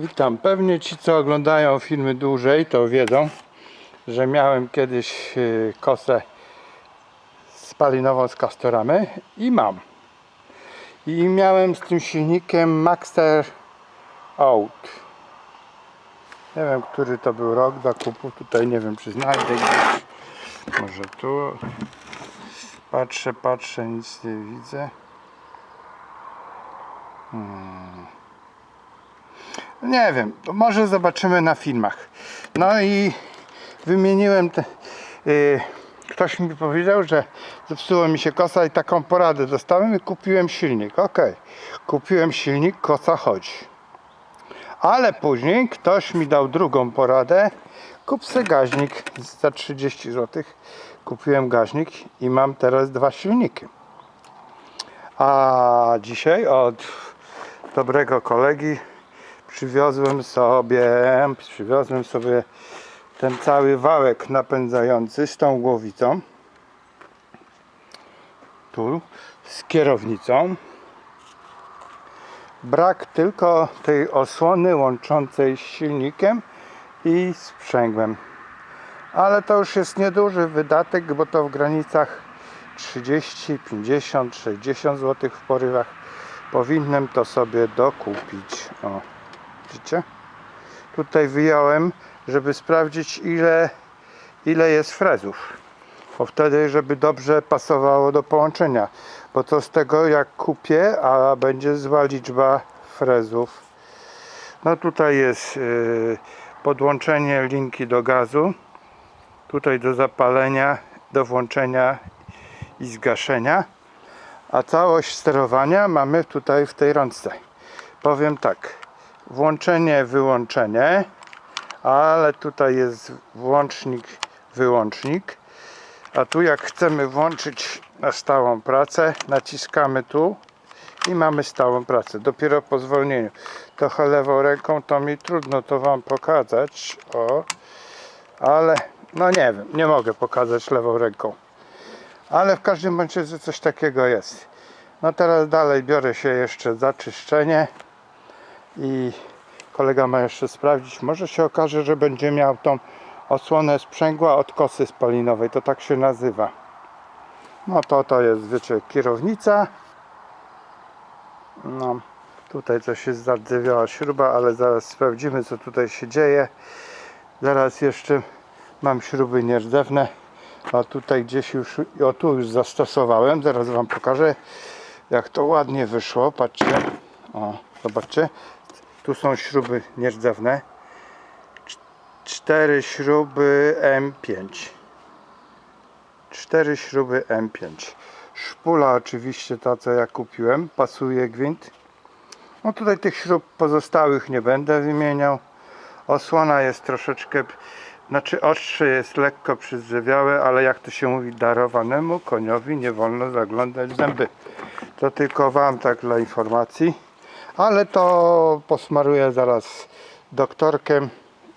Witam. Pewnie ci, co oglądają filmy dłużej, to wiedzą, że miałem kiedyś y, kosę spalinową z kastoramy i mam. I miałem z tym silnikiem Maxter Out. Nie wiem, który to był rok zakupu. Tutaj nie wiem, czy znajdę gdzieś. Może tu. Patrzę, patrzę, nic nie widzę. Nie wiem, może zobaczymy na filmach. No i wymieniłem te. y, ktoś mi powiedział, że zepsuła mi się kosa i taką poradę dostałem i kupiłem silnik. Ok, kupiłem silnik, kosa chodzi. Ale później ktoś mi dał drugą poradę. Kup se gaźnik za 30 zł. Kupiłem gaźnik i mam teraz dwa silniki. A dzisiaj od dobrego kolegi przywiozłem sobie, przywiozłem sobie ten cały wałek napędzający z tą głowicą. Tu z kierownicą. Brak tylko tej osłony łączącej z silnikiem i sprzęgłem. Ale to już jest nieduży wydatek, bo to w granicach 30, 50, 60 zł w porywach. Powinienem to sobie dokupić. O, widzicie? Tutaj wyjąłem, żeby sprawdzić ile, ile jest frezów. Bo wtedy, żeby dobrze pasowało do połączenia. Bo to z tego jak kupię, a będzie zła liczba frezów. No tutaj jest yy, podłączenie linki do gazu. Tutaj do zapalenia, do włączenia i zgaszenia. A całość sterowania mamy tutaj w tej rączce. Powiem tak. Włączenie, wyłączenie. Ale tutaj jest włącznik, wyłącznik. A tu jak chcemy włączyć na stałą pracę, naciskamy tu i mamy stałą pracę. Dopiero po zwolnieniu. Trochę lewą ręką to mi trudno to Wam pokazać. O, ale no nie wiem, nie mogę pokazać lewą ręką. Ale w każdym razie coś takiego jest. No teraz dalej biorę się jeszcze za czyszczenie i kolega ma jeszcze sprawdzić. Może się okaże, że będzie miał tą osłonę sprzęgła od kosy spalinowej. To tak się nazywa. No to to jest, wiecie, kierownica. No, tutaj coś jest zardzewiała śruba, ale zaraz sprawdzimy, co tutaj się dzieje. Zaraz jeszcze mam śruby nierdzewne. A tutaj gdzieś już, o tu już zastosowałem. Zaraz Wam pokażę, jak to ładnie wyszło. Patrzcie. O, zobaczcie. Tu są śruby nierdzewne. Cz- Cztery śruby M5. Cztery śruby M5. Szpula oczywiście ta, co ja kupiłem. Pasuje gwint. No tutaj tych śrub pozostałych nie będę wymieniał. Osłona jest troszeczkę, znaczy ostrze jest lekko przyzdrzewiałe, ale jak to się mówi, darowanemu koniowi nie wolno zaglądać zęby. To tylko Wam tak dla informacji. Ale to posmaruję zaraz doktorkiem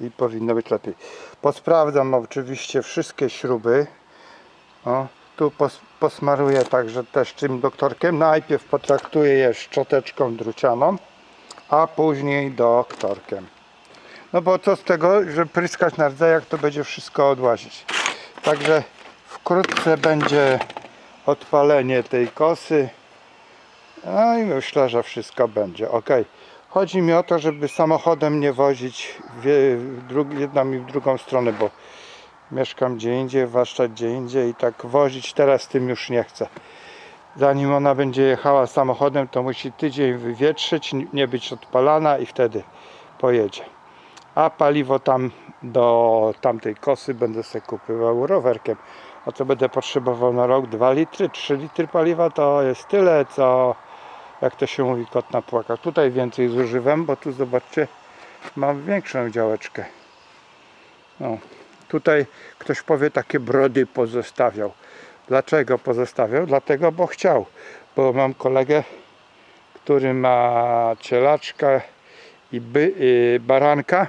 i powinno być lepiej. Posprawdzam oczywiście wszystkie śruby. O, tu pos, posmaruję także też tym doktorkiem. Najpierw potraktuję je szczoteczką drucianą, a później doktorkiem. No bo co z tego, że pryskać na rdzeniach, to będzie wszystko odłazić. Także wkrótce będzie odpalenie tej kosy. No i myślę, że wszystko będzie ok. Chodzi mi o to, żeby samochodem nie wozić w, jedną i w drugą stronę, bo mieszkam gdzie indziej, warsztat gdzie indziej i tak wozić teraz tym już nie chcę. Zanim ona będzie jechała samochodem, to musi tydzień wywietrzyć, nie być odpalana i wtedy pojedzie. A paliwo tam do tamtej kosy będę sobie kupywał rowerkiem. A co będę potrzebował na rok? 2 litry, 3 litry paliwa to jest tyle, co jak to się mówi, kot na płakach. Tutaj więcej zużywam, bo tu zobaczcie, mam większą działeczkę. No, tutaj ktoś powie, takie brody pozostawiał. Dlaczego pozostawiał? Dlatego, bo chciał. Bo mam kolegę, który ma cielaczka i by, y, baranka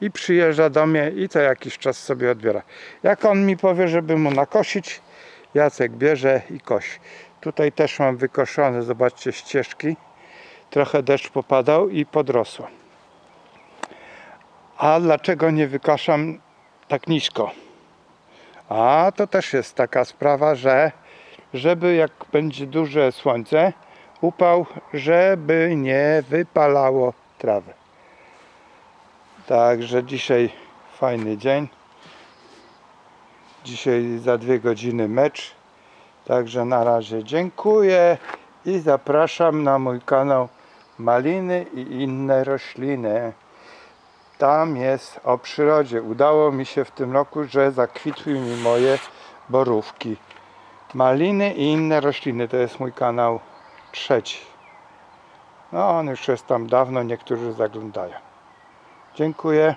i przyjeżdża do mnie i co jakiś czas sobie odbiera. Jak on mi powie, żeby mu nakosić, Jacek bierze i kosi. Tutaj też mam wykoszone, zobaczcie, ścieżki. Trochę deszcz popadał i podrosło. A dlaczego nie wykaszam tak nisko? A to też jest taka sprawa, że żeby jak będzie duże słońce, upał, żeby nie wypalało trawy. Także dzisiaj fajny dzień. Dzisiaj za dwie godziny mecz. Także na razie dziękuję i zapraszam na mój kanał Maliny i inne rośliny. Tam jest o przyrodzie. Udało mi się w tym roku, że zakwitły mi moje borówki. Maliny i inne rośliny to jest mój kanał trzeci. No on już jest tam dawno, niektórzy zaglądają. Dziękuję.